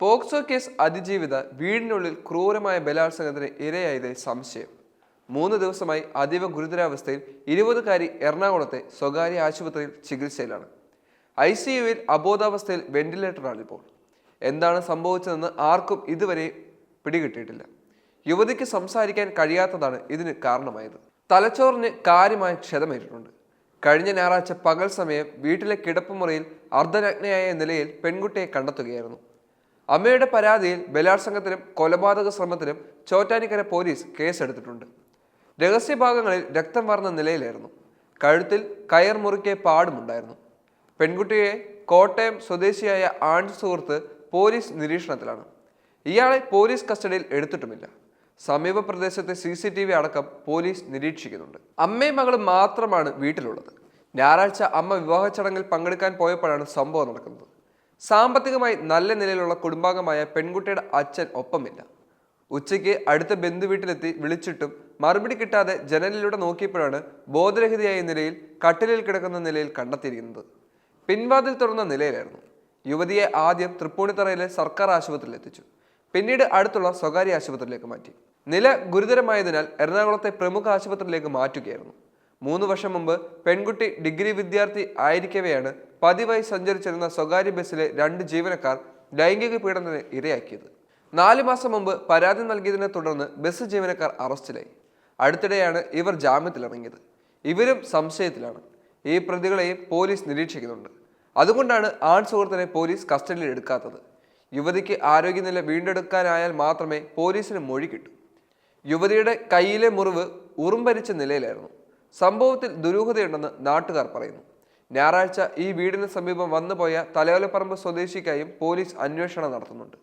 POCSO case അതിജീവിത വീടിനുള്ളിൽ ക്രൂരമായ ബലാത്സംഗത്തിന് ഇരയായതിൽ സംശയം. മൂന്ന് ദിവസമായി അതീവ ഗുരുതരാവസ്ഥയിൽ ഇരുപതുകാരി എറണാകുളത്തെ സ്വകാര്യ ആശുപത്രിയിൽ ചികിത്സയിലാണ്. ഐ സി യുവിൽ അബോധാവസ്ഥയിൽ വെന്റിലേറ്ററാണിപ്പോൾ. എന്താണ് സംഭവിച്ചതെന്ന് ആർക്കും ഇതുവരെ പിടികിട്ടിയിട്ടില്ല. യുവതിക്ക് സംസാരിക്കാൻ കഴിയാത്തതാണ് ഇതിന് കാരണമായത്. തലച്ചോറിന് കാര്യമായ ക്ഷതമേറ്റിട്ടുണ്ട്. കഴിഞ്ഞ ഞായറാഴ്ച പകൽ സമയം വീട്ടിലെ കിടപ്പുമുറിയിൽ അർദ്ധനഗ്നയായ നിലയിൽ പെൺകുട്ടിയെ കണ്ടെത്തുകയായിരുന്നു. അമ്മയുടെ പരാതിയിൽ ബലാത്സംഗത്തിനും കൊലപാതക ശ്രമത്തിനും ചോറ്റാനിക്കര പോലീസ് കേസെടുത്തിട്ടുണ്ട്. രഹസ്യഭാഗങ്ങളിൽ രക്തം വാർന്ന നിലയിലായിരുന്നു. കഴുത്തിൽ കയർ മുറുക്കിയ പാടുമുണ്ടായിരുന്നു. പെൺകുട്ടിയെ കോട്ടയം സ്വദേശിയായ ആൺ സുഹൃത്ത് പോലീസ് നിരീക്ഷണത്തിലാണ്. ഇയാളെ പോലീസ് കസ്റ്റഡിയിൽ എടുത്തിട്ടുമില്ല. സമീപ പ്രദേശത്തെ സി സി ടി വി അടക്കം പോലീസ് നിരീക്ഷിക്കുന്നുണ്ട്. അമ്മയും മകളും മാത്രമാണ് വീട്ടിലുള്ളത്. ഞായറാഴ്ച അമ്മ വിവാഹ ചടങ്ങിൽ പങ്കെടുക്കാൻ പോയപ്പോഴാണ് സംഭവം നടക്കുന്നത്. സാമ്പത്തികമായി നല്ല നിലയിലുള്ള കുടുംബാംഗമായ പെൺകുട്ടിയുടെ അച്ഛൻ ഒപ്പമില്ല. ഉച്ചയ്ക്ക് അടുത്ത ബന്ധു വീട്ടിലെത്തി വിളിച്ചിട്ടും മറുപടി കിട്ടാതെ ജനലിലൂടെ നോക്കിയപ്പോഴാണ് ബോധരഹിതയായ നിലയിൽ കട്ടിലിൽ കിടക്കുന്ന നിലയിൽ കണ്ടെത്തിയിരിക്കുന്നത്. പിൻവാതിൽ തുറന്ന നിലയിലായിരുന്നു. യുവതിയെ ആദ്യം തൃപ്പൂണിത്തറയിലെ സർക്കാർ ആശുപത്രിയിൽ എത്തിച്ചു. പിന്നീട് അടുത്തുള്ള സ്വകാര്യ ആശുപത്രിയിലേക്ക് മാറ്റി. നില ഗുരുതരമായതിനാൽ എറണാകുളത്തെ പ്രമുഖ ആശുപത്രിയിലേക്ക് മാറ്റുകയായിരുന്നു. മൂന്ന് വർഷം മുമ്പ് പെൺകുട്ടി ഡിഗ്രി വിദ്യാർത്ഥി ആയിരിക്കവെയാണ് പതിവായി സഞ്ചരിച്ചിരുന്ന സ്വകാര്യ ബസ്സിലെ രണ്ട് ജീവനക്കാർ ലൈംഗിക പീഡനത്തിന് ഇരയാക്കിയത്. നാല് മാസം മുമ്പ് പരാതി നൽകിയതിനെ തുടർന്ന് ബസ് ജീവനക്കാർ അറസ്റ്റിലായി. അടുത്തിടെയാണ് ഇവർ ജാമ്യത്തിലിറങ്ങിയത്. ഇവരും സംശയത്തിലാണ്. ഈ പ്രതികളെയും പോലീസ് നിരീക്ഷിക്കുന്നുണ്ട്. അതുകൊണ്ടാണ് ആൺ സുഹൃത്തിനെ പോലീസ് കസ്റ്റഡിയിൽ എടുക്കാത്തത്. യുവതിക്ക് ആരോഗ്യനില വീണ്ടെടുക്കാനായാൽ മാത്രമേ പോലീസിന് മൊഴി കിട്ടൂ. യുവതിയുടെ കയ്യിലെ മുറിവ് ഉറുമ്പരിച്ച നിലയിലായിരുന്നു. സംഭവത്തിൽ ദുരൂഹതയുണ്ടെന്ന് നാട്ടുകാർ പറയുന്നു. ഞായറാഴ്ച ഈ വീടിന് സമീപം വന്നുപോയ തലയോലപ്പറമ്പ് സ്വദേശിക്കായും പോലീസ് അന്വേഷണം നടത്തുന്നുണ്ട്.